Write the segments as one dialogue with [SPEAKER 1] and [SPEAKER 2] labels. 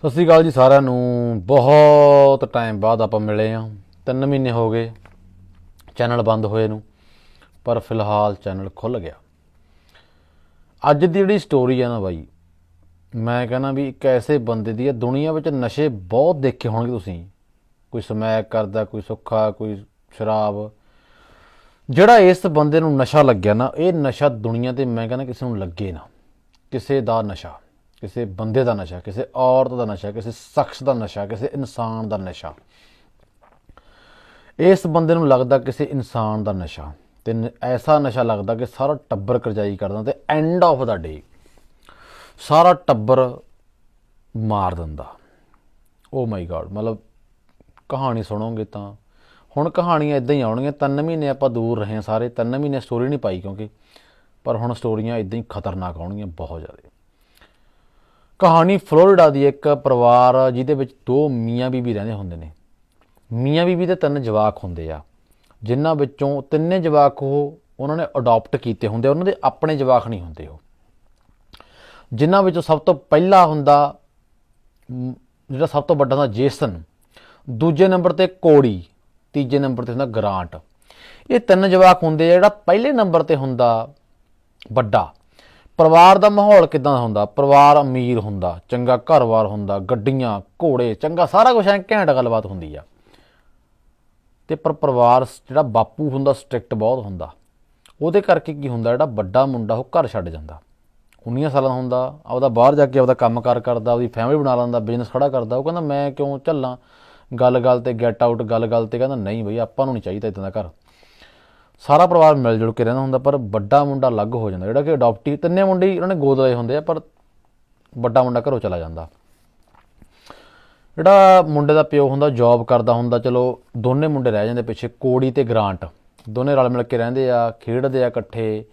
[SPEAKER 1] ਸਤਿ ਸ਼੍ਰੀ ਅਕਾਲ ਜੀ ਸਾਰਿਆਂ ਨੂੰ। ਬਹੁਤ ਟਾਈਮ ਬਾਅਦ ਆਪਾਂ ਮਿਲੇ ਆ ਤਿੰਨ ਮਹੀਨੇ ਹੋ ਗਏ ਚੈਨਲ ਬੰਦ ਹੋਏ ਨੂੰ, ਪਰ ਫਿਲਹਾਲ ਚੈਨਲ ਖੁੱਲ ਗਿਆ। ਅੱਜ ਦੀ ਜਿਹੜੀ ਸਟੋਰੀ ਆ ਨਾ ਬਾਈ, ਮੈਂ ਕਹਿੰਦਾ ਵੀ ਇੱਕ ਐਸੇ ਬੰਦੇ ਦੀ ਆ, ਦੁਨੀਆ ਵਿੱਚ ਨਸ਼ੇ ਬਹੁਤ ਦੇਖੇ ਹੋਣਗੇ ਤੁਸੀਂ। ਕੋਈ ਸਮੈਕ ਕਰਦਾ, ਕੋਈ ਸੁੱਖਾ, ਕੋਈ ਸ਼ਰਾਬ। ਜਿਹੜਾ ਇਸ ਬੰਦੇ ਨੂੰ ਨਸ਼ਾ ਲੱਗਿਆ ਨਾ, ਇਹ ਨਸ਼ਾ ਦੁਨੀਆ ਤੇ ਮੈਂ ਕਹਿੰਦਾ ਕਿਸੇ ਨੂੰ ਲੱਗੇ ਨਾ। ਕਿਸੇ ਦਾ ਨਸ਼ਾ। ਕਿਸੇ ਬੰਦੇ ਦਾ ਨਸ਼ਾ, ਕਿਸੇ ਔਰਤ ਦਾ ਨਸ਼ਾ, ਕਿਸੇ ਸ਼ਖਸ ਦਾ ਨਸ਼ਾ, ਕਿਸੇ ਇਨਸਾਨ ਦਾ ਨਸ਼ਾ। ਇਸ ਬੰਦੇ ਨੂੰ ਲੱਗਦਾ ਕਿਸੇ ਇਨਸਾਨ ਦਾ ਨਸ਼ਾ ਤੇ ਨ- ਐਸਾ ਨਸ਼ਾ ਲੱਗਦਾ ਕਿ ਸਾਰਾ ਟੱਬਰ ਕਰਜਾਈ ਕਰਦਾ ਤੇ ਐਂਡ ਆਫ ਦਾ ਡੇ ਸਾਰਾ ਟੱਬਰ ਮਾਰ ਦਿੰਦਾ। ਓ ਮਾਈ ਗॉड ਮਤਲਬ ਕਹਾਣੀ ਸੁਣੋਗੇ ਤਾਂ। ਹੁਣ ਕਹਾਣੀਆਂ ਇਦਾਂ ਹੀ ਆਉਣਗੀਆਂ, ਤਿੰਨ ਮਹੀਨੇ ਆਪਾਂ ਦੂਰ ਰਹੇ ਹਾਂ ਸਾਰੇ, ਤਿੰਨ ਮਹੀਨੇ ਸਟੋਰੀ ਨਹੀਂ ਪਾਈ ਕਿਉਂਕਿ, ਪਰ ਹੁਣ ਸਟੋਰੀਆਂ ਇਦਾਂ ਹੀ ਖਤਰਨਾਕ ਆਉਣਗੀਆਂ ਬਹੁਤ ਜ਼ਿਆਦਾ। ਕਹਾਣੀ ਫਲੋਰੀਡਾ ਦੀ ਇੱਕ ਪਰਿਵਾਰ ਜਿਹਦੇ ਵਿੱਚ ਦੋ ਮੀਆਂ ਬੀਬੀ ਰਹਿੰਦੇ ਹੁੰਦੇ ਨੇ। ਮੀਆਂ ਬੀਬੀ ਦੇ ਤਿੰਨ ਜਵਾਕ ਹੁੰਦੇ ਆ, ਜਿਨ੍ਹਾਂ ਵਿੱਚੋਂ ਤਿੰਨੇ ਜਵਾਕ ਉਹ ਉਹਨਾਂ ਨੇ ਅਡਾਪਟ ਕੀਤੇ ਹੁੰਦੇ ਉਹਨਾਂ ਦੇ ਆਪਣੇ ਜਵਾਕ ਨਹੀਂ ਹੁੰਦੇ ਉਹ। ਜਿਨ੍ਹਾਂ ਵਿੱਚੋਂ ਸਭ ਤੋਂ ਪਹਿਲਾ ਹੁੰਦਾ ਜਿਹੜਾ ਸਭ ਤੋਂ ਵੱਡਾ ਹੁੰਦਾ ਜੇਸਨ, ਦੂਜੇ ਨੰਬਰ ਤੇ ਕੋੜੀ, ਤੀਜੇ ਨੰਬਰ ਤੇ ਹੁੰਦਾ ਗ੍ਰਾਂਟ। ਇਹ ਤਿੰਨ ਜਵਾਕ ਹੁੰਦੇ ਆ, ਜਿਹੜਾ ਪਹਿਲੇ ਨੰਬਰ ਤੇ ਹੁੰਦਾ ਵੱਡਾ। ਪਰਿਵਾਰ ਦਾ ਮਾਹੌਲ ਕਿਦਾਂ ਦਾ ਹੁੰਦਾ? ਪਰਿਵਾਰ ਅਮੀਰ ਹੁੰਦਾ, ਚੰਗਾ ਘਰ-ਬਾਰ ਹੁੰਦਾ, ਗੱਡੀਆਂ, ਘੋੜੇ, ਚੰਗਾ ਸਾਰਾ ਕੁਝ ਐ ਘੈਂਟ ਗੱਲਬਾਤ ਹੁੰਦੀ ਆ। ਤੇ ਪਰ ਪਰਿਵਾਰ ਜਿਹੜਾ ਬਾਪੂ ਹੁੰਦਾ, ਸਟ੍ਰਿਕਟ ਬਹੁਤ ਹੁੰਦਾ। ਉਹਦੇ ਕਰਕੇ ਕੀ ਹੁੰਦਾ, ਜਿਹੜਾ ਵੱਡਾ ਮੁੰਡਾ ਉਹ ਘਰ ਛੱਡ ਜਾਂਦਾ। 19 ਸਾਲਾਂ ਦਾ ਹੁੰਦਾ, ਆਪਦਾ ਬਾਹਰ ਜਾ ਕੇ ਆਪਦਾ ਕੰਮਕਾਰ ਕਰਦਾ, ਆਪਦੀ ਫੈਮਿਲੀ ਬਣਾ ਲੈਂਦਾ ਬਿਜ਼ਨਸ ਖੜਾ ਕਰਦਾ, ਉਹ ਕਹਿੰਦਾ, ਮੈਂ ਕਿਉਂ ਝੱਲਾਂ? ਗੱਲ-ਗੱਲ ਤੇ ਗੈਟ ਆਊਟ ਗੱਲ-ਗੱਲ ਤੇ ਕਹਿੰਦਾ, ਨਹੀਂ ਬਈ, ਆਪਾਂ ਨੂੰ ਨਹੀਂ ਚਾਹੀਦਾ ਇਦਾਂ ਦਾ ਘਰ। ਸਾਰਾ ਪਰਿਵਾਰ ਮਿਲ ਜੁਲ ਕੇ ਰਹਿੰਦਾ ਹੁੰਦਾ, ਪਰ ਵੱਡਾ ਮੁੰਡਾ ਅਲੱਗ ਹੋ ਜਾਂਦਾ। ਜਿਹੜਾ ਕਿ ਅਡਾਪਟੀ ਤਿੰਨੇ ਮੁੰਡੇ ਹੀ ਉਹਨਾਂ ਨੇ ਗੋਦ ਲਏ ਹੁੰਦੇ ਆ, ਪਰ ਵੱਡਾ ਮੁੰਡਾ ਘਰੋਂ ਚਲਾ ਜਾਂਦਾ। ਜਿਹੜਾ ਮੁੰਡੇ ਦਾ ਪਿਓ ਹੁੰਦਾ ਜੌਬ ਕਰਦਾ ਹੁੰਦਾ, ਚਲੋ, ਦੋਨੇ ਮੁੰਡੇ ਰਹਿ ਜਾਂਦੇ ਪਿੱਛੇ, ਕੋੜੀ ਤੇ ਗ੍ਰਾਂਟ। ਦੋਨੇ ਰਲ ਮਿਲ ਕੇ ਰਹਿੰਦੇ ਆ, ਖੇਡਦੇ ਆ ਇਕੱਠੇ।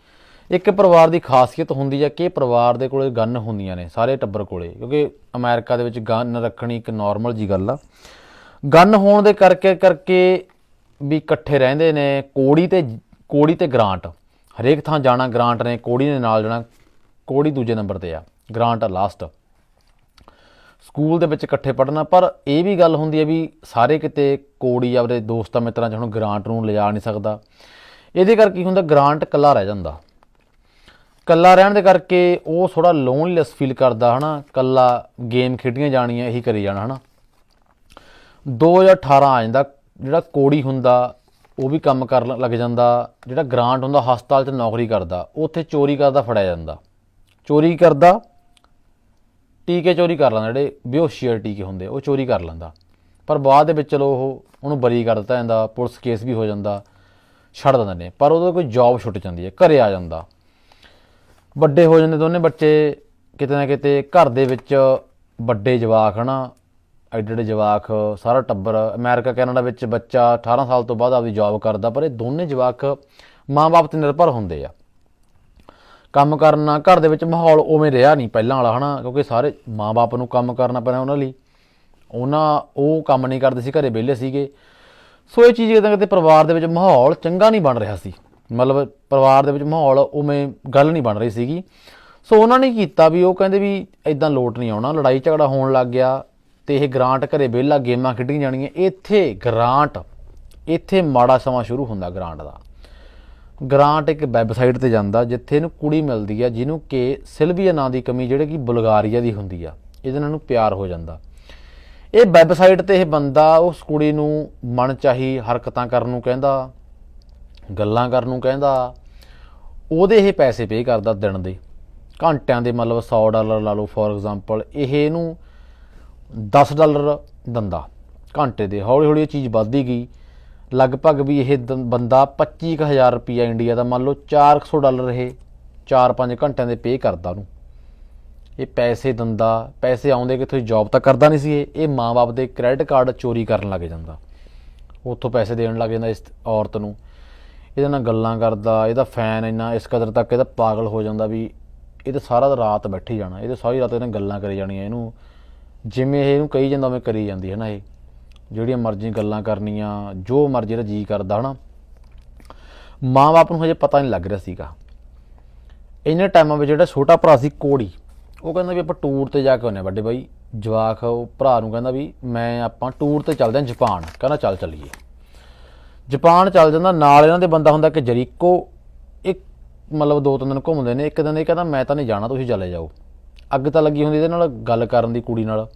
[SPEAKER 1] ਇੱਕ ਪਰਿਵਾਰ ਦੀ ਖਾਸੀਅਤ ਹੁੰਦੀ ਹੈ ਕਿ ਪਰਿਵਾਰ ਦੇ ਕੋਲੇ ਗਨ ਹੁੰਦੀਆਂ ਨੇ, ਸਾਰੇ ਟੱਬਰ ਕੋਲੇ। ਕਿਉਂਕਿ ਅਮਰੀਕਾ ਦੇ ਵਿੱਚ ਗਨ ਰੱਖਣੀ ਇੱਕ ਨਾਰਮਲ ਜੀ ਗੱਲ ਆ। ਗਨ ਹੋਣ ਦੇ ਕਰਕੇ ਕਰਕੇ ਵੀ ਇਕੱਠੇ ਰਹਿੰਦੇ ਨੇ, ਕੋੜੀ ਤੇ ਕੋੜੀ ਤੇ ਗ੍ਰਾਂਟ। ਹਰੇਕ ਥਾਂ ਜਾਣਾ ਗ੍ਰਾਂਟ ਨੇ, ਕੋੜੀ ਨੇ ਨਾਲ ਜਾਣਾ, ਕੋੜੀ ਦੂਜੇ ਨੰਬਰ ਤੇ ਆ, ਗ੍ਰਾਂਟ ਆ ਲਾਸਟ ਸਕੂਲ ਦੇ ਵਿੱਚ ਇਕੱਠੇ ਪੜ੍ਹਨਾ, ਪਰ ਇਹ ਵੀ ਗੱਲ ਹੁੰਦੀ ਹੈ ਵੀ ਸਾਰੇ ਕਿਤੇ ਕੋੜੀ ਆਪਦੇ ਦੋਸਤਾਂ ਮਿੱਤਰਾਂ 'ਚ ਹੁਣ ਗ੍ਰਾਂਟ ਨੂੰ ਲਿਜਾ ਨਹੀਂ ਸਕਦਾ। ਇਹਦੇ ਕਰਕੇ ਕੀ ਹੁੰਦਾ, ਗ੍ਰਾਂਟ ਇਕੱਲਾ ਰਹਿ ਜਾਂਦਾ। ਇਕੱਲਾ ਰਹਿਣ ਦੇ ਕਰਕੇ ਉਹ ਥੋੜਾ ਲੋਨਲੀਨੈਸ ਫੀਲ ਕਰਦਾ, ਹਨਾ। ਇਕੱਲਾ ਗੇਮ ਖੇਡੀਆਂ ਜਾਣੀਆਂ, ਇਹੀ ਕਰੀ ਜਾਣਾ, ਹਨਾ। 2018 ਆ ਜਾਂਦਾ ਜਿਹੜਾ ਕੋੜੀ ਹੁੰਦਾ, ਉਹ ਵੀ ਕੰਮ ਕਰਨ ਲੱਗ ਜਾਂਦਾ। ਜਿਹੜਾ ਗ੍ਰਾਂਟ ਹੁੰਦਾ, ਹਸਪਤਾਲ 'ਚ ਨੌਕਰੀ ਕਰਦਾ, ਉੱਥੇ ਚੋਰੀ ਕਰਦਾ, ਫੜਿਆ ਜਾਂਦਾ। ਚੋਰੀ ਕਰਦਾ, ਟੀਕੇ ਚੋਰੀ ਕਰ ਲੈਂਦਾ, ਜਿਹੜੇ ਬੇਹੋਸ਼ੀ ਵਾਲੇ ਟੀਕੇ ਹੁੰਦੇ, ਉਹ ਚੋਰੀ ਕਰ ਲੈਂਦਾ। ਪਰ ਬਾਅਦ ਦੇ ਵਿੱਚ ਚਲੋ ਉਹ, ਉਹਨੂੰ ਬਰੀ ਕਰ ਦਿੱਤਾ ਜਾਂਦਾ, ਪੁਲਿਸ ਕੇਸ ਵੀ ਹੋ ਜਾਂਦਾ, ਛੱਡ ਦਿੰਦੇ ਨੇ। ਪਰ ਉਹਦਾ ਕੋਈ ਜੌਬ ਛੁੱਟ ਜਾਂਦੀ ਹੈ, ਘਰੇ ਆ ਜਾਂਦਾ। ਵੱਡੇ ਹੋ ਜਾਂਦੇ ਦੋਨੇ ਬੱਚੇ, ਕਿਤੇ ਨਾ ਕਿਤੇ ਘਰ ਦੇ ਵਿੱਚ ਵੱਡੇ ਜਵਾਕ ਹਨਾ ਐਡੇ ਐਡੇ ਜਵਾਕ, ਸਾਰਾ ਟੱਬਰ, ਅਮਰੀਕਾ, ਕੈਨੇਡਾ ਵਿੱਚ ਬੱਚਾ 18 ਸਾਲ ਤੋਂ ਬਾਅਦ ਆਪਦੀ ਜੌਬ ਕਰਦਾ, ਪਰ ਇਹ ਦੋਨੇ ਜਵਾਕ ਮਾਂ-ਬਾਪ ਤੇ ਨਿਰਭਰ ਹੁੰਦੇ ਆ। ਕੰਮ ਕਰਨਾ, ਘਰ ਦੇ ਵਿੱਚ ਮਾਹੌਲ ਉਵੇਂ ਰਿਹਾ ਨਹੀਂ ਪਹਿਲਾਂ ਵਾਲਾ, ਹਨਾ? ਕਿਉਂਕਿ ਸਾਰੇ ਮਾਂ-ਬਾਪ ਨੂੰ ਕੰਮ ਕਰਨਾ ਪੈਣਾ ਉਹਨਾਂ ਲਈ। ਉਹਨਾਂ, ਉਹ ਕੰਮ ਨਹੀਂ ਕਰਦੇ ਸੀ, ਘਰੇ ਵਿਹਲੇ ਸੀਗੇ। ਸੋ ਇਹ ਚੀਜ਼ ਕਿਤੇ ਨਾ ਕਿਤੇ ਪਰਿਵਾਰ ਦੇ ਵਿੱਚ ਮਾਹੌਲ ਚੰਗਾ ਨਹੀਂ ਬਣ ਰਿਹਾ ਸੀ। ਮਤਲਬ ਪਰਿਵਾਰ ਦੇ ਵਿੱਚ ਮਾਹੌਲ ਉਵੇਂ ਗੱਲ ਨਹੀਂ ਬਣ ਰਹੀ ਸੀਗੀ। ਸੋ ਉਹਨਾਂ ਨੇ ਕੀਤਾ ਵੀ, ਉਹ ਕਹਿੰਦੇ ਵੀ ਇਦਾਂ ਲੋਟ ਨਹੀਂ ਆਉਣਾ, ਲੜਾਈ ਝਗੜਾ ਹੋਣ ਲੱਗ ਗਿਆ। ਤੇ ਇਹ ਗ੍ਰਾਂਟ ਘਰੇ ਵਿਹਲਾ ਗੇਮਾਂ ਖੇਡੀਆਂ ਜਾਣੀਆਂ ਇੱਥੇ ਗ੍ਰਾਂਟ, ਇੱਥੇ ਮਾੜਾ ਸਮਾਂ ਸ਼ੁਰੂ ਹੁੰਦਾ ਗ੍ਰਾਂਟ ਦਾ। ਗ੍ਰਾਂਟ ਇੱਕ ਵੈਬਸਾਈਟ ਤੇ ਜਾਂਦਾ ਜਿੱਥੇ ਇਹਨੂੰ ਕੁੜੀ ਮਿਲਦੀ ਆ, ਜਿਹਨੂੰ ਕਿ ਸਿਲਵੀਆ ਨਾਂ ਦੀ ਕਮੀ ਜਿਹੜੇ ਕਿ ਬੁਲਗਾਰੀਆ ਦੀ ਹੁੰਦੀ ਆ, ਇਹਦੇ ਨਾਲ ਨੂੰ ਪਿਆਰ ਹੋ ਜਾਂਦਾ। ਇਹ ਵੈਬਸਾਈਟ ਤੇ ਇਹ ਬੰਦਾ ਉਸ ਕੁੜੀ ਨੂੰ ਮਨ ਚਾਹੀ ਹਰਕਤਾਂ ਕਰਨ ਨੂੰ ਕਹਿੰਦਾ, ਗੱਲਾਂ ਕਰਨ ਨੂੰ ਕਹਿੰਦਾ, ਉਹਦੇ ਇਹ ਪੈਸੇ ਪੇ ਕਰਦਾ ਦਿਨ ਦੇ। ਘੰਟਿਆਂ ਦੇ ਮਤਲਬ 100 ਡਾਲਰ ਲਾ ਲਓ ਫੋਰ ਐਗਜ਼ਾਮਪਲ ਇਹ ਇਹਨੂੰ 10 ਡਾਲਰ ਦਿੰਦਾ। ਘੰਟੇ ਦੇ ਹੌਲੀ ਹੌਲੀ ਇਹ ਚੀਜ਼ ਵੱਧਦੀ ਗਈ। ਲਗਭਗ ਵੀ ਇਹ ਦ- ਬੰਦਾ 25000 ਰੁਪਈਆ ਇੰਡੀਆ ਦਾ ਮੰਨ ਲਓ 400 ਡਾਲਰ ਇਹ 4-5 ਘੰਟਿਆਂ ਦੇ ਪੇ ਕਰਦਾ ਉਹਨੂੰ। ਇਹ ਪੈਸੇ ਦਿੰਦਾ, ਪੈਸੇ ਆਉਂਦੇ ਕਿੱਥੋਂ ਜੌਬ ਤਾਂ ਕਰਦਾ ਨਹੀਂ ਸੀ ਇਹ। ਇਹ ਮਾਂ-ਬਾਪ ਦੇ ਕ੍ਰੈਡਿਟ ਕਾਰਡ ਚੋਰੀ ਕਰਨ ਲੱਗ ਜਾਂਦਾ। ਉੱਥੋਂ ਪੈਸੇ ਦੇਣ ਲੱਗ ਜਾਂਦਾ ਇਸ ਔਰਤ ਨੂੰ। ਇਹਦੇ ਨਾਲ ਗੱਲਾਂ ਕਰਦਾ, ਇਹਦਾ ਫੈਨ ਇੰਨਾ ਇਸ ਕਦਰ ਤੱਕ ਇਹਦਾ ਪਾਗਲ ਹੋ ਜਾਂਦਾ ਵੀ ਇਹ ਤਾਂ ਸਾਰਾ ਰਾਤ ਬੈਠੀ ਜਾਣਾ, ਇਹ ਤਾਂ ਸਾਰੀ ਰਾਤ ਇਹਨੇ ਗੱਲਾਂ ਕਰੀ ਜਾਣੀਆਂ ਇਹਨੂੰ। ਜਿਵੇਂ ਇਹ ਇਹਨੂੰ ਕਹੀ ਜਾਂਦਾ ਉਵੇਂ ਕਰੀ ਜਾਂਦੀ ਹੈ ਨਾ ਇਹ। ਜਿਹੜੀਆਂ ਮਰਜ਼ੀ ਗੱਲਾਂ ਕਰਨੀਆਂ, ਜੋ ਮਰਜ਼ੀ ਦਾ ਜੀ ਕਰਦਾ ਹਨਾ। ਮਾਂ-ਬਾਪ ਨੂੰ ਹਜੇ ਪਤਾ ਨਹੀਂ ਲੱਗ ਰਿਹਾ ਸੀਗਾ। ਇੰਨੇ ਟਾਈਮਾਂ ਵਿੱਚ ਜਿਹੜਾ ਛੋਟਾ ਭਰਾ ਸੀ ਕੋੜੀ, ਉਹ ਕਹਿੰਦਾ ਵੀ ਆਪਾਂ ਟੂਰ ਤੇ ਜਾ ਕੇ ਆਉਂਦੇ ਹਾਂ ਵੱਡੇ ਬਾਈ। ਜਵਾਕ ਉਹ, ਭਰਾ ਨੂੰ ਕਹਿੰਦਾ ਵੀ ਮੈਂ ਆਪਾਂ ਟੂਰ ਤੇ ਚੱਲਦੇ ਹਾਂ ਜਾਪਾਨ। ਕਹਿੰਦਾ ਚੱਲ ਚੱਲੀਏ। ਜਾਪਾਨ ਚੱਲ ਜਾਂਦਾ, ਨਾਲ ਇਹਨਾਂ ਦੇ ਬੰਦਾ ਹੁੰਦਾ ਕਿ ਜਰੀਕੋ, ਇੱਕ ਮਤਲਬ ਦੋ ਤਿੰਨ ਦਿਨ ਘੁੰਮਦੇ ਨੇ, ਇੱਕ ਦਿਨ ਇਹ ਕਹਿੰਦਾ ਮੈਂ ਤਾਂ ਨਹੀਂ ਜਾਣਾ, ਤੁਸੀਂ ਚਲੇ ਜਾਓ। ਅੱਗ ਤਾਂ ਲੱਗੀ ਹੁੰਦੀ ਇਹਦੇ ਨਾਲ ਗੱਲ ਕਰਨ ਦੀ ਕੁੜੀ ਨਾਲ।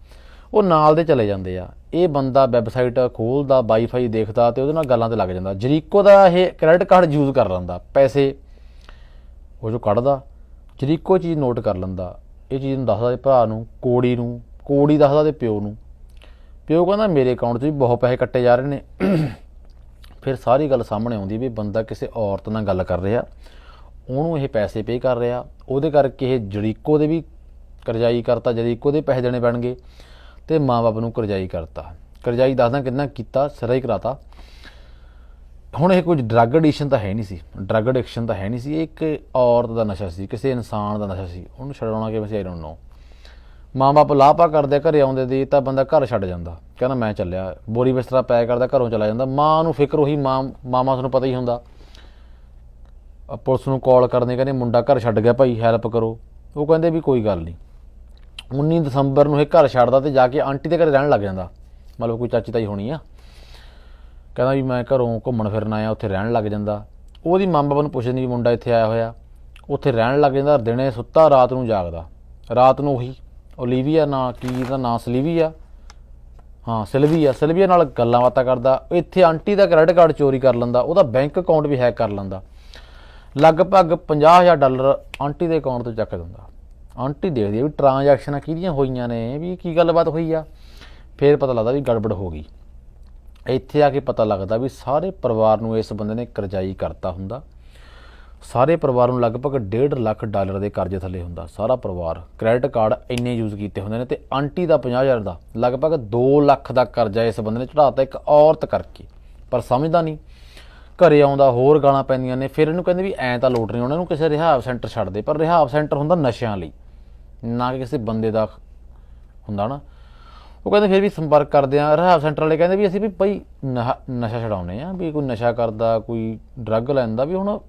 [SPEAKER 1] ਉਹ ਨਾਲ ਦੇ ਚਲੇ ਜਾਂਦੇ ਆ। ਇਹ ਬੰਦਾ ਵੈਬਸਾਈਟ ਖੋਲਦਾ, ਵਾਈਫਾਈ ਦੇਖਦਾ ਤੇ ਉਹਦੇ ਨਾਲ ਗੱਲਾਂ ਤੇ ਲੱਗ ਜਾਂਦਾ। ਜਰੀਕੋ ਦਾ ਇਹ ਕ੍ਰੈਡਿਟ ਕਾਰਡ ਯੂਜ਼ ਕਰ ਲੈਂਦਾ, ਪੈਸੇ ਉਹ ਜੋ ਕੱਢਦਾ, ਜਰੀਕੋ ਚੀਜ਼ ਨੋਟ ਕਰ ਲੈਂਦਾ। ਇਹ ਚੀਜ਼ ਨੂੰ ਦੱਸਦਾ ਤੇ ਭਰਾ ਨੂੰ, ਕੋੜੀ ਨੂੰ, ਕੋੜੀ ਦੱਸਦਾ ਤੇ ਪਿਓ ਨੂੰ। ਪਿਓ ਕਹਿੰਦਾ, ਮੇਰੇ ਅਕਾਊਂਟ 'ਚ ਵੀ ਬਹੁਤ ਪੈਸੇ ਕੱਟੇ ਜਾ ਰਹੇ ਨੇ। ਫਿਰ ਸਾਰੀ ਗੱਲ ਸਾਹਮਣੇ ਆਉਂਦੀ ਵੀ ਬੰਦਾ ਕਿਸੇ ਔਰਤ ਨਾਲ ਗੱਲ ਕਰ ਰਿਹਾ। ਉਹਨੂੰ ਇਹ ਪੈਸੇ ਪੇ ਕਰ ਰਿਹਾ। ਉਹਦੇ ਕਰਕੇ ਇਹ ਜਰੀਕੋ ਦੇ ਵੀ ਕਰਜ਼ਾਈ ਕਰਤਾ ਜਰੀਕੋ ਦੇ ਪੈਸੇ ਦੇਣੇ ਪੈਣਗੇ ਤੇ ਮਾਂ-ਬਾਪ ਨੂੰ ਕਰਜ਼ਾਈ ਕਰਤਾ। ਕਰਜ਼ਾਈ ਦੱਸਦਾ ਕਿੰਨਾ ਕੀਤਾ, ਸਿਰਾ ਹੀ ਕਰਾਤਾ। ਹੁਣ ਇਹ ਕੁਝ ਡਰੱਗ ਐਡਿਕਸ਼ਨ ਤਾਂ ਹੈ ਨਹੀਂ ਸੀ। ਡਰੱਗ ਐਡਿਕਸ਼ਨ ਤਾਂ ਹੈ ਨਹੀਂ ਸੀ। ਇਹ ਇੱਕ ਔਰਤ ਦਾ ਨਸ਼ਾ ਸੀ, ਕਿਸੇ ਇਨਸਾਨ ਦਾ ਨਸ਼ਾ ਸੀ। ਉਹਨੂੰ ਛਡਾਉਣਾ ਕਿਵੇਂ ਸੀ ਆਈ ਡੋਨਟ ਨੋ ਮਾਂ-ਬਾਪ ਲਾਪਾ ਕਰਦੇ ਘਰੇ ਆਉਂਦੇ ਦੀ ਤਾਂ ਬੰਦਾ ਘਰ ਛੱਡ ਜਾਂਦਾ। ਕਹਿੰਦਾ ਮੈਂ ਚੱਲਿਆ। ਬੋਰੀ ਬਿਸਤਰਾ ਪੈ ਕਰਦਾ, ਘਰੋਂ ਚਲਾ ਜਾਂਦਾ। ਮਾਂ ਨੂੰ ਫਿਕਰ ਉਹੀ ਮਾਂ, ਮਾਮਾ ਤੁਹਾਨੂੰ ਪਤਾ ਹੀ ਹੁੰਦਾ। ਪੁਲਿਸ ਨੂੰ ਕਾਲ ਕਰਨੇ ਕਹਿੰਦੇ, ਮੁੰਡਾ ਘਰ ਛੱਡ ਗਿਆ ਭਾਈ ਹੈਲਪ ਕਰੋ। ਉਹ ਕਹਿੰਦੇ ਵੀ ਕੋਈ ਗੱਲ ਨਹੀਂ। 19 ਦਸੰਬਰ ਨੂੰ ਇਹ ਘਰ ਛੱਡਦਾ ਤੇ ਜਾ ਕੇ ਆਂਟੀ ਦੇ ਘਰੇ ਰਹਿਣ ਲੱਗ ਜਾਂਦਾ। ਮਤਲਬ ਕੋਈ ਚਾਚੀ ਤਾਈ ਹੋਣੀ ਆ। ਕਹਿੰਦਾ ਵੀ ਮੈਂ ਘਰੋਂ ਘੁੰਮਣ ਫਿਰਨ ਆਇਆ, ਉੱਥੇ ਰਹਿਣ ਲੱਗ ਜਾਂਦਾ। ਉਹਦੀ ਮਾਂ ਬਾਪ ਨੂੰ ਪੁੱਛਦੀ ਵੀ ਮੁੰਡਾ ਇੱਥੇ ਆਇਆ ਹੋਇਆ। ਉੱਥੇ ਰਹਿਣ ਲੱਗ ਜਾਂਦਾ, ਦਿਨੇ ਸੁੱਤਾ, ਰਾਤ ਨੂੰ ਜਾਗਦਾ। ਰਾਤ ਨੂੰ ਉਹੀ ਓਲੀਵੀਆ ਨਾਂ, ਕੀ ਦਾ ਨਾਂ, ਸਲੀਵੀਆ? ਹਾਂ, ਸਿਲਵੀਆ। ਸਿਲਵੀਆ ਨਾਲ ਗੱਲਾਂ ਬਾਤਾਂ ਕਰਦਾ। ਇੱਥੇ ਆਂਟੀ ਦਾ ਕ੍ਰੈਡਿਟ ਕਾਰਡ ਚੋਰੀ ਕਰ ਲੈਂਦਾ। ਉਹਦਾ ਬੈਂਕ ਅਕਾਊਂਟ ਵੀ ਹੈਕ ਕਰ ਲੈਂਦਾ। ਲਗਭਗ 50000 ਡਾਲਰ ਆਂਟੀ ਦੇ ਅਕਾਊਂਟ ਤੋਂ ਚੱਕ ਦਿੰਦਾ। ਆਂਟੀ ਦੇਖਦੀ ਆ ਵੀ ਟ੍ਰਾਂਜੈਕਸ਼ਨਾਂ ਕਿਹਦੀਆਂ ਹੋਈਆਂ ਨੇ, ਵੀ ਕੀ ਗੱਲਬਾਤ ਹੋਈ ਆ। ਫਿਰ ਪਤਾ ਲੱਗਦਾ ਵੀ ਗੜਬੜ ਹੋ ਗਈ। ਇੱਥੇ ਆ ਕੇ ਪਤਾ ਲੱਗਦਾ ਵੀ ਸਾਰੇ ਪਰਿਵਾਰ ਨੂੰ ਇਸ ਬੰਦੇ ਨੇ ਕਰਜ਼ਾਈ ਕਰਤਾ ਹੁੰਦਾ। ਸਾਰੇ ਪਰਿਵਾਰ ਨੂੰ ਲਗਭਗ 1.5 ਲੱਖ ਡਾਲਰ ਦੇ ਕਰਜ਼ੇ ਥੱਲੇ ਹੁੰਦਾ। ਸਾਰਾ ਪਰਿਵਾਰ ਕ੍ਰੈਡਿਟ ਕਾਰਡ ਇੰਨੇ ਯੂਜ਼ ਕੀਤੇ ਹੁੰਦੇ ਨੇ ਤੇ ਆਂਟੀ ਦਾ 50000 ਦਾ ਲਗਭਗ 2 ਲੱਖ ਦਾ ਕਰਜ਼ਾ ਇਸ ਬੰਦੇ ਨੇ ਚੜਾਤਾ ਇੱਕ ਔਰਤ ਕਰਕੇ। ਪਰ ਸਮਝਦਾ ਨਹੀਂ। ਘਰੇ ਆਉਂਦਾ, ਹੋਰ ਗਾਲਾਂ ਪੈਂਦੀਆਂ ਨੇ, ਫਿਰ ਇਹਨੂੰ ਕਹਿੰਦੇ ਵੀ ਐਂ ਤਾਂ ਲੋਟ ਨਹੀਂ, ਉਹਨਾਂ ਨੂੰ ਕਿਸੇ ਰਿਹਾਬ ਸੈਂਟਰ ਛੱਡ ਦੇ, ਪਰ ਰਿਹਾਬ ਸੈਂਟਰ ਹੁੰਦਾ ਨਸ਼ਿਆਂ ਲਈ, ਨਾ ਕਿ ਕਿਸੇ ਬੰਦੇ ਦਾ ਹੁੰਦਾ ਨਾ। ਉਹ ਕਹਿੰਦੇ ਫਿਰ ਵੀ ਸੰਪਰਕ ਕਰਦੇ ਆ, ਰਿਹਾਬ ਸੈਂਟਰ ਵਾਲੇ ਕਹਿੰਦੇ ਵੀ ਅਸੀਂ ਵੀ ਭਾਈ ਨਹਾ- ਨਸ਼ਾ ਛਡਾਉਨੇ ਆ, ਵੀ ਕੋਈ ਨਸ਼ਾ ਕਰਦਾ, ਕੋਈ ਡਰੱਗ ਲੈਂਦਾ, ਵੀ ਹੁਣ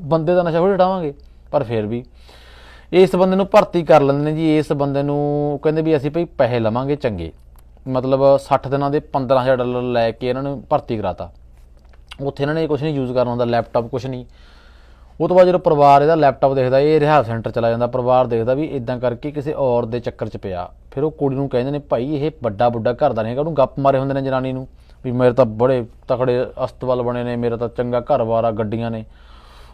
[SPEAKER 1] ਬੰਦੇ ਦਾ ਨਸ਼ਾ ਥੋੜੀ ਛਡਾਵਾਂਗੇ, ਪਰ ਫਿਰ ਵੀ ਇਸ ਬੰਦੇ ਨੂੰ ਭਰਤੀ ਕਰ ਲੈਂਦੇ ਨੇ ਜੀ, ਇਸ ਬੰਦੇ ਨੂੰ ਕਹਿੰਦੇ ਵੀ ਅਸੀਂ ਭਾਈ ਪੈਸੇ ਲਵਾਂਗੇ ਚੰਗੇ, ਮਤਲਬ 60 ਦਿਨਾਂ ਦੇ 15000 ਡਾਲਰ ਲੈ ਕੇ ਇਹਨਾਂ ਨੂੰ ਭਰਤੀ ਕਰਾਤਾ। ਉੱਥੇ ਇਹਨਾਂ ਨੇ ਕੁਝ ਨਹੀਂ ਯੂਜ਼ ਕਰਨਾ ਹੁੰਦਾ ਲੈਪਟਾਪ ਕੁਝ ਨਹੀਂ। ਉਹ ਤੋਂ ਬਾਅਦ ਜਦੋਂ ਪਰਿਵਾਰ ਇਹਦਾ ਲੈਪਟਾਪ ਦੇਖਦਾ, ਇਹ ਰਿਹਾ ਸੈਂਟਰ ਚਲਾ ਜਾਂਦਾ, ਪਰਿਵਾਰ ਦੇਖਦਾ ਵੀ ਇਦਾਂ ਕਰਕੇ ਕਿਸੇ ਔਰਤ ਦੇ ਚੱਕਰ 'ਚ ਪਿਆ। ਫਿਰ ਉਹ ਕੁੜੀ ਨੂੰ ਕਹਿੰਦੇ ਨੇ, ਭਾਈ, ਇਹ ਵੱਡਾ ਵੱਡਾ ਘਰ ਦਾ ਨਹੀਂ ਹੈਗਾ, ਉਹਨੂੰ ਗੱਪ ਮਾਰੇ ਹੁੰਦੇ ਨੇ ਜਨਾਨੀ ਨੂੰ, ਵੀ ਮੇਰੇ ਤਾਂ ਬੜੇ ਤਕੜੇ ਅਸਤਬਲ ਬਣੇ ਨੇ, ਮੇਰਾ ਤਾਂ ਚੰਗਾ ਘਰ-ਬਾਰ ਆ ਗੱਡੀਆਂ ਨੇ।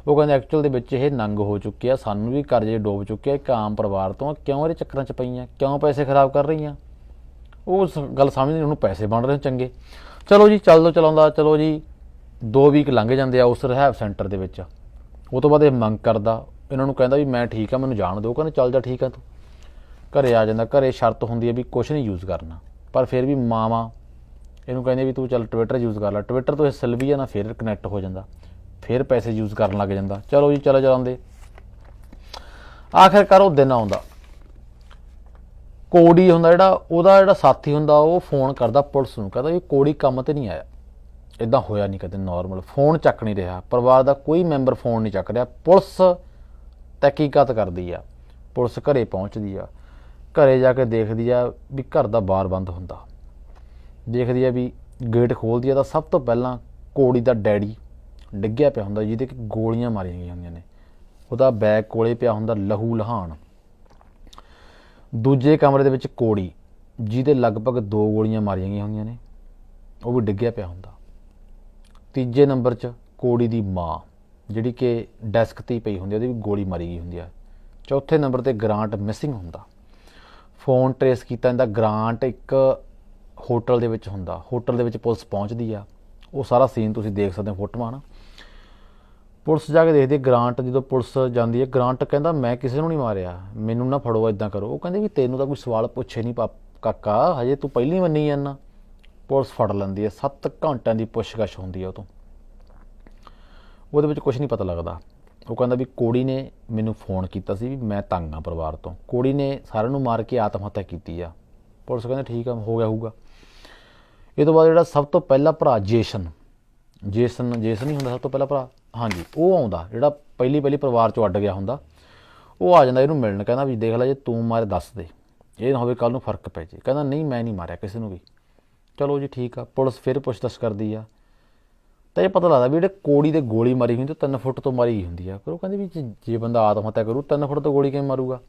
[SPEAKER 1] ਉਹ ਕਹਿੰਦੇ ਐਕਚੁਅਲ ਦੇ ਵਿੱਚ ਇਹ ਨੰਗ ਹੋ ਚੁੱਕੀ ਆ, ਸਾਨੂੰ ਵੀ ਕਰਜ਼ੇ ਡੋਬ ਚੁੱਕਿਆ ਇੱਕ ਆਮ ਪਰਿਵਾਰ ਤੋਂ ਕਿਉਂ ਇਹਦੇ ਚੱਕਰਾਂ 'ਚ ਪਈਆਂ? ਕਿਉਂ ਪੈਸੇ ਖਰਾਬ ਕਰ ਰਹੀਆਂ? ਉਹ ਸ- ਗੱਲ ਸਮਝਦੇ ਨਹੀਂ ਉਹਨੂੰ ਪੈਸੇ ਬਣ ਰਹੇ ਚੰਗੇ। ਚਲੋ ਜੀ, ਚੱਲਦੋ ਚਲਾਉਂਦਾ, ਚਲੋ ਜੀ। 2 ਵੀਕ ਲੰਘ ਜਾਂਦੇ ਆ ਉਸ ਰਿਹਾਬ ਸੈਂਟਰ ਦੇ ਵਿੱਚ। ਉਹ ਤੋਂ ਬਾਅਦ ਇਹ ਮੰਗ ਕਰਦਾ, ਇਹਨਾਂ ਨੂੰ ਕਹਿੰਦਾ ਵੀ ਮੈਂ ਠੀਕ ਆ, ਮੈਨੂੰ ਜਾਣ ਦਿਓ। ਕਹਿੰਦੇ, ਚੱਲ ਜਾ ਠੀਕ ਆ ਤੂੰ। ਘਰੇ ਆ ਜਾਂਦਾ, ਘਰੇ ਸ਼ਰਤ ਹੁੰਦੀ ਹੈ ਵੀ ਕੁਝ ਨਹੀਂ ਯੂਜ਼ ਕਰਨਾ। ਪਰ ਫਿਰ ਵੀ ਮਾਵਾ ਇਹਨੂੰ ਕਹਿੰਦੇ ਵੀ ਤੂੰ ਚੱਲ ਟਵਿੱਟਰ ਯੂਜ਼ ਕਰ ਲੈ। ਟਵਿੱਟਰ ਤੋਂ ਇਹ ਸਿਲਵੀਆ ਨਾਲ ਫਿਰ ਕਨੈਕਟ ਹੋ ਜਾਂਦਾ। ਫਿਰ ਪੈਸੇ ਯੂਜ਼ ਕਰਨ ਲੱਗ ਜਾਂਦਾ। ਚਲੋ ਜੀ, ਚਲੇ ਜਾਂਦੇ। ਆਖਿਰਕਾਰ ਉਹ ਦਿਨ ਆਉਂਦਾ। ਕੋੜੀ ਹੁੰਦਾ ਜਿਹੜਾ, ਉਹਦਾ ਜਿਹੜਾ ਸਾਥੀ ਹੁੰਦਾ, ਉਹ ਫੋਨ ਕਰਦਾ ਪੁਲਿਸ ਨੂੰ। ਕਹਿੰਦਾ ਵੀ ਕੋੜੀ ਕੰਮ ਤੇ ਨਹੀਂ ਆਇਆ। ਇਦਾਂ ਹੋਇਆ ਨਹੀਂ ਕਦੇ ਨਾਰਮਲ ਫੋਨ ਚੱਕ ਨਹੀਂ ਰਿਹਾ। ਪਰਿਵਾਰ ਦਾ ਕੋਈ ਮੈਂਬਰ ਫੋਨ ਨਹੀਂ ਚੱਕ ਰਿਹਾ। ਪੁਲਿਸ ਤਹਿਕੀਕਾਤ ਕਰਦੀ ਆ। ਪੁਲਿਸ ਘਰੇ ਪਹੁੰਚਦੀ ਆ। ਘਰੇ ਜਾ ਕੇ ਦੇਖਦੀ ਆ ਵੀ ਘਰ ਦਾ ਬਾਰ ਬੰਦ ਹੁੰਦਾ। ਦੇਖਦੀ ਆ ਵੀ ਗੇਟ ਖੋਲਦੀ ਆ ਤਾਂ ਸਭ ਤੋਂ ਪਹਿਲਾਂ ਕੋੜੀ ਦਾ ਡੈਡੀ ਡਿੱਗਿਆ ਪਿਆ ਹੁੰਦਾ, ਜਿਹਦੇ ਕਿ ਗੋਲੀਆਂ ਮਾਰੀਆਂ ਗਈਆਂ ਹੁੰਦੀਆਂ ਨੇ। ਉਹਦਾ ਬੈਗ ਕੋਲੇ ਪਿਆ ਹੁੰਦਾ ਲਹੂ ਲਹਾਨ ਦੂਜੇ ਕਮਰੇ ਦੇ ਵਿੱਚ ਕੋੜੀ, ਜਿਹਦੇ ਲਗਭਗ ਦੋ ਗੋਲੀਆਂ ਮਾਰੀਆਂ ਗਈਆਂ ਹੁੰਦੀਆਂ ਨੇ। ਉਹ ਵੀ ਡਿੱਗਿਆ ਪਿਆ ਹੁੰਦਾ। ਤੀਜੇ ਨੰਬਰ 'ਚ ਕੋੜੀ ਦੀ ਮਾਂ ਜਿਹੜੀ ਕਿ ਡੈਸਕ ਤੇ ਪਈ ਹੁੰਦੀ ਆ, ਉਹਦੀ ਵੀ ਗੋਲੀ ਮਾਰੀ ਗਈ ਹੁੰਦੀ ਆ। ਚੌਥੇ ਨੰਬਰ ਤੇ ਗ੍ਰਾਂਟ ਮਿਸਿੰਗ ਹੁੰਦਾ। ਫੋਨ ਟਰੇਸ ਕੀਤਾ ਜਾਂਦਾ ਗ੍ਰਾਂਟ ਇੱਕ ਹੋਟਲ ਦੇ ਵਿੱਚ ਹੁੰਦਾ ਹੋਟਲ ਦੇ ਵਿੱਚ ਪੁਲਿਸ ਪਹੁੰਚਦੀ ਆ। ਉਹ ਸਾਰਾ ਸੀਨ ਤੁਸੀਂ ਦੇਖ ਸਕਦੇ ਹੋ ਫੋਟੋਆਂ ਨਾ ਪੁਲਿਸ ਜਾ ਕੇ ਦੇਖਦੀ ਹੈ ਗ੍ਰਾਂਟ ਜਦੋਂ ਪੁਲਿਸ ਜਾਂਦੀ ਹੈ ਗ੍ਰਾਂਟ ਕਹਿੰਦਾ ਮੈਂ ਕਿਸੇ ਨੂੰ ਨਹੀਂ ਮਾਰਿਆ ਮੈਨੂੰ ਨਾ ਫੜੋ ਇਦਾਂ ਕਰੋ। ਉਹ ਕਹਿੰਦੇ ਵੀ ਤੈਨੂੰ ਤਾਂ ਕੋਈ ਸਵਾਲ ਪੁੱਛੇ ਨਹੀਂ ਪਾਪ- ਕਾਕਾ ਹਜੇ ਤੂੰ ਪਹਿਲੀ ਮੰਨੀ ਜਾਂਦਾ। ਪੁਲਿਸ ਫੜ ਲੈਂਦੀ ਹੈ। 7 ਘੰਟਿਆਂ ਦੀ ਪੁੱਛਗਛ ਹੁੰਦੀ ਹੈ ਉਹ ਤੋਂ। ਉਹਦੇ ਵਿੱਚ ਕੁਝ ਨਹੀਂ ਪਤਾ ਲੱਗਦਾ। ਉਹ ਕਹਿੰਦਾ ਵੀ ਕੋੜੀ ਨੇ ਮੈਨੂੰ ਫੋਨ ਕੀਤਾ ਸੀ ਵੀ ਮੈਂ ਤੰਗ ਆ ਪਰਿਵਾਰ ਤੋਂ। ਕੋੜੀ ਨੇ ਸਾਰਿਆਂ ਨੂੰ ਮਾਰ ਕੇ ਆਤਮ ਹੱਤਿਆ ਕੀਤੀ ਆ। ਪੁਲਿਸ ਕਹਿੰਦੇ ਠੀਕ ਆ, ਹੋ ਗਿਆ ਹੋਊਗਾ। ਇਹ ਤੋਂ ਬਾਅਦ ਜਿਹੜਾ ਸਭ ਤੋਂ ਪਹਿਲਾ ਭਰਾ ਜੇਸਨ ਜੇਸਨ ਜੇਸਨ ਹੀ ਹੁੰਦਾ ਸਭ ਤੋਂ ਪਹਿਲਾ ਭਰਾ? ਹਾਂਜੀ, ਉਹ ਆਉਂਦਾ। ਜਿਹੜਾ ਪਹਿਲੀ ਪਹਿਲੀ ਪਰਿਵਾਰ ਚੋਂ ਅੱਡ ਗਿਆ ਹੁੰਦਾ, ਉਹ ਆ ਜਾਂਦਾ ਇਹਨੂੰ ਮਿਲਣ। ਕਹਿੰਦਾ ਵੀ ਦੇਖ ਲੈ ਜੇ ਤੂੰ ਮਾਰੇ ਦੱਸ ਦੇ। ਇਹ ਨਾ ਹੋਵੇ ਕੱਲ ਨੂੰ ਫ਼ਰਕ ਪੈ ਜੇ। ਕਹਿੰਦਾ ਨਹੀਂ, ਮੈਂ ਨਹੀਂ ਮਾਰਿਆ ਕਿਸੇ ਨੂੰ ਵੀ। ਚਲੋ ਜੀ ਠੀਕ ਆ, ਪੁਲਿਸ ਫਿਰ ਪੁੱਛਤਾਛ ਕਰਦੀ ਆ। ਤਾਂ ਇਹ ਪਤਾ ਲੱਗਦਾ ਵੀ ਜਿਹੜੇ ਕੋੜੀ ਦੇ ਗੋਲੀ ਮਾਰੀ ਹੁੰਦੀ ਉਹ 3 ਫੁੱਟ ਤੋਂ ਮਾਰੀ ਹੁੰਦੀ ਆ। ਪਰ ਉਹ ਕਹਿੰਦੇ ਵੀ ਜੇ- ਜੇ ਬੰਦਾ ਆਤਮ ਹੱਤਿਆ ਕਰੂ 3 ਫੁੱਟ ਤੋਂ ਗੋਲੀ ਕਿਵੇਂ ਮਾਰੂਗਾ?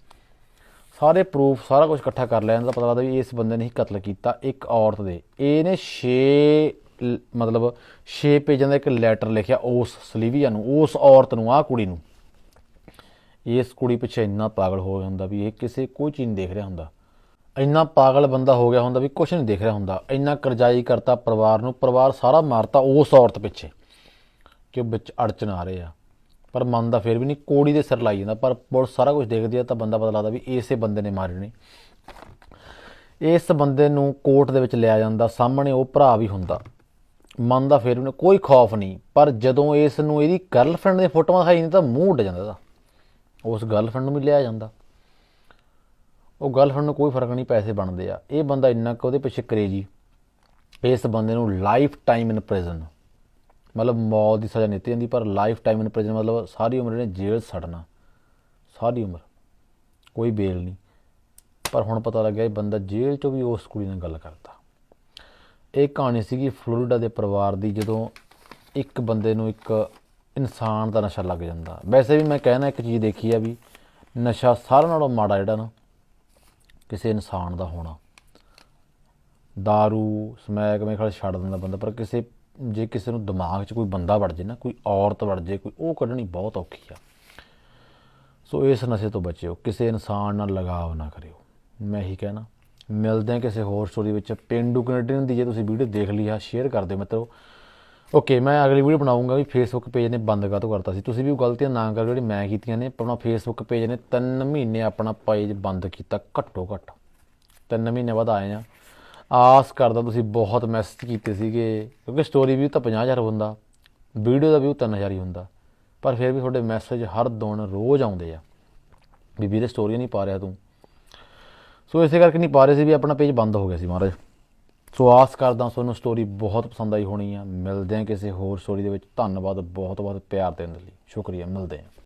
[SPEAKER 1] ਸਾਰੇ ਪ੍ਰੂਫ ਸਾਰਾ ਕੁਝ ਇਕੱਠਾ ਕਰ ਲਿਆ ਜਾਂਦਾ ਪਤਾ ਲੱਗਦਾ ਵੀ ਇਸ ਬੰਦੇ ਨੇ ਹੀ ਕਤਲ ਕੀਤਾ ਇੱਕ ਔਰਤ ਦੇ। ਇਹਨੇ 6 ਮਤਲਬ 6 ਪੇਜਾਂ ਦਾ ਇੱਕ ਲੈਟਰ ਲਿਖਿਆ ਉਸ ਸਲੀਵੀਆ ਨੂੰ, ਉਸ ਔਰਤ ਨੂੰ, ਆਹ ਕੁੜੀ ਨੂੰ। ਇਸ ਕੁੜੀ ਪਿੱਛੇ ਇੰਨਾ ਪਾਗਲ ਹੋ ਗਿਆ ਹੁੰਦਾ ਵੀ ਇਹ ਕਿਸੇ ਕੋਈ ਚੀਜ਼ ਨਹੀਂ ਦੇਖ ਰਿਹਾ ਹੁੰਦਾ। ਇੰਨਾ ਪਾਗਲ ਬੰਦਾ ਹੋ ਗਿਆ ਹੁੰਦਾ ਵੀ ਕੁਝ ਨਹੀਂ ਦੇਖ ਰਿਹਾ ਹੁੰਦਾ। ਇੰਨਾ ਕਰਜ਼ਾਈ ਕਰਤਾ ਪਰਿਵਾਰ ਨੂੰ, ਪਰਿਵਾਰ ਸਾਰਾ ਮਾਰਤਾ ਉਸ ਔਰਤ ਪਿੱਛੇ ਕਿ ਉਹ ਵਿੱਚ ਅੜਚਨ ਆ ਰਹੇ ਆ। ਪਰ ਮਨ ਦਾ ਫਿਰ ਵੀ ਨਹੀਂ, ਕੋੜੀ ਦੇ ਸਿਰ ਲਾਈ ਜਾਂਦਾ। ਪਰ ਪੁਲਿਸ ਸਾਰਾ ਕੁਝ ਦੇਖਦੀ ਆ ਤਾਂ ਬੰਦਾ ਪਤਾ ਲੱਗਦਾ ਵੀ ਇਸੇ ਬੰਦੇ ਨੇ ਮਾਰੇ ਨੇ। ਇਸ ਬੰਦੇ ਨੂੰ ਕੋਰਟ ਦੇ ਵਿੱਚ ਲਿਆ ਜਾਂਦਾ, ਸਾਹਮਣੇ ਉਹ ਭਰਾ ਵੀ ਹੁੰਦਾ। ਮਨ ਦਾ ਫਿਰ ਵੀ ਕੋਈ ਖੌਫ ਨਹੀਂ। ਪਰ ਜਦੋਂ ਇਸ ਨੂੰ ਇਹਦੀ ਗਰਲਫ੍ਰੈਂਡ ਦੀਆਂ ਫੋਟੋਆਂ ਦਿਖਾਈ ਨਹੀਂ ਤਾਂ ਮੂੰਹ ਉੱਡ ਜਾਂਦਾ ਇਹਦਾ। ਉਸ ਗਰਲਫ੍ਰੈਂਡ ਨੂੰ ਵੀ ਲਿਆ ਜਾਂਦਾ। ਉਹ ਗਰਲਫ੍ਰੈਂਡ ਨੂੰ ਕੋਈ ਫ਼ਰਕ ਨਹੀਂ, ਪੈਸੇ ਬਣਦੇ ਆ। ਇਹ ਬੰਦਾ ਇੰਨਾ ਕੁ ਉਹਦੇ ਪਿੱਛੇ ਕਰੇਜੀ ਇਸ ਬੰਦੇ ਨੂੰ ਲਾਈਫ ਟਾਈਮ ਇਨ ਪ੍ਰਿਜ਼ਨ ਮਤਲਬ ਮੌਤ ਦੀ ਸਜ਼ਾ ਦਿੱਤੀ ਜਾਂਦੀ, ਪਰ ਲਾਈਫ ਟਾਈਮ ਇਨ ਪ੍ਰਿਜ਼ਨ ਮਤਲਬ ਸਾਰੀ ਉਮਰ ਇਹਨੇ ਜੇਲ੍ਹ ਸੜਨਾ। ਸਾਰੀ ਉਮਰ। ਕੋਈ ਬੇਲ ਨਹੀਂ। ਪਰ ਹੁਣ ਪਤਾ ਲੱਗਿਆ ਇਹ ਬੰਦਾ ਜੇਲ੍ਹ 'ਚੋਂ ਵੀ ਉਸ ਕੁੜੀ ਨਾਲ ਗੱਲ ਕਰਦਾ। ਇਹ ਕਹਾਣੀ ਸੀਗੀ ਫਲੋਰੀਡਾ ਦੇ ਪਰਿਵਾਰ ਦੀ, ਜਦੋਂ ਇੱਕ ਬੰਦੇ ਨੂੰ ਇੱਕ ਇਨਸਾਨ ਦਾ ਨਸ਼ਾ ਲੱਗ ਜਾਂਦਾ। ਵੈਸੇ ਵੀ ਮੈਂ ਕਹਿਣਾ ਇੱਕ ਚੀਜ਼ ਦੇਖੀ ਆ ਵੀ ਨਸ਼ਾ ਸਾਰਿਆਂ ਨਾਲੋਂ ਮਾੜਾ ਜਿਹੜਾ ਨਾ ਕਿਸੇ ਇਨਸਾਨ ਦਾ ਹੋਣਾ। दारू, ਸਮੈਕ ਮੇਰੇ ਖਿਆਲ ਛੱਡ ਦਿੰਦਾ ਬੰਦਾ, ਪਰ ਕਿਸੇ, ਜੇ ਕਿਸੇ ਨੂੰ ਦਿਮਾਗ 'ਚ ਕੋਈ ਬੰਦਾ ਵੜ ਜੇ ਨਾ, ਕੋਈ ਔਰਤ ਵੜ ਜੇ, ਕੋਈ ਉਹ ਕੱਢਣੀ ਬਹੁਤ ਔਖੀ ਆ। ਸੋ ਇਸ ਨਸ਼ੇ ਤੋਂ ਬਚਿਓ, ਕਿਸੇ ਇਨਸਾਨ ਨਾਲ ਲਗਾਵ ਨਾ ਕਰਿਓ। ਮੈਂ ਇਹੀ ਕਹਿਣਾ, ਮਿਲਦੇ ਹਾਂ ਕਿਸੇ ਹੋਰ ਸਟੋਰੀ ਵਿੱਚ। ਪਿੰਡੂ ਕੈਨੇਡੀਅਨ ਦੀ ਜੇ ਤੁਸੀਂ ਵੀਡੀਓ ਦੇਖ ਲਈ ਆ ਸ਼ੇਅਰ ਕਰ ਦਿਓ ਮਿੱਤਰੋ। ਓਕੇ ਮੈਂ ਅਗਲੀ ਵੀਡੀਓ ਬਣਾਉਂਗਾ ਵੀ ਫੇਸਬੁੱਕ ਪੇਜ ਨੇ ਬੰਦ ਕਾਹਤੋਂ ਕਰਤਾ ਸੀ। ਤੁਸੀਂ ਵੀ ਉਹ ਗਲਤੀਆਂ ਨਾ ਕਰੋ ਜਿਹੜੀ ਮੈਂ ਕੀਤੀਆਂ ਨੇ ਆਪਣਾ ਫੇਸਬੁੱਕ ਪੇਜ ਨੇ 3 ਮਹੀਨੇ ਆਪਣਾ ਪੇਜ ਬੰਦ ਕੀਤਾ ਘੱਟੋ ਘੱਟ। 3 ਮਹੀਨੇ ਬਾਅਦ ਆਏ ਆ। ਆਸ ਕਰਦਾ ਤੁਸੀਂ ਬਹੁਤ ਮੈਸੇਜ ਕੀਤੇ ਸੀਗੇ, ਕਿਉਂਕਿ ਸਟੋਰੀ ਵੀ ਤਾਂ 50000 ਹੁੰਦਾ ਵੀਡੀਓ ਦਾ ਵੀ 3000 ਹੀ ਹੁੰਦਾ। ਪਰ ਫਿਰ ਵੀ ਤੁਹਾਡੇ ਮੈਸੇਜ ਹਰ ਦਿਨ ਰੋਜ਼ ਆਉਂਦੇ ਆ। ਵੀ ਵੀਰੇ ਸਟੋਰੀ ਨਹੀਂ ਪਾ ਰਿਹਾ ਤੂੰ। ਸੋ ਇਸੇ ਕਰਕੇ ਨਹੀਂ ਪਾ ਰਹੇ ਸੀ ਵੀ ਆਪਣਾ ਪੇਜ ਬੰਦ ਹੋ ਗਿਆ ਸੀ ਮਹਾਰਾਜ। ਸੋ ਆਸ ਕਰਦਾ ਤੁਹਾਨੂੰ ਸਟੋਰੀ ਬਹੁਤ ਪਸੰਦ ਆਈ ਹੋਣੀ ਆ। ਮਿਲਦੇ ਹਾਂ ਕਿਸੇ ਹੋਰ ਸਟੋਰੀ ਦੇ ਵਿੱਚ। ਧੰਨਵਾਦ ਬਹੁਤ ਬਹੁਤ ਪਿਆਰ ਦੇਣ ਦੇ ਲਈ। ਸ਼ੁਕਰੀਆ, ਮਿਲਦੇ ਹਾਂ।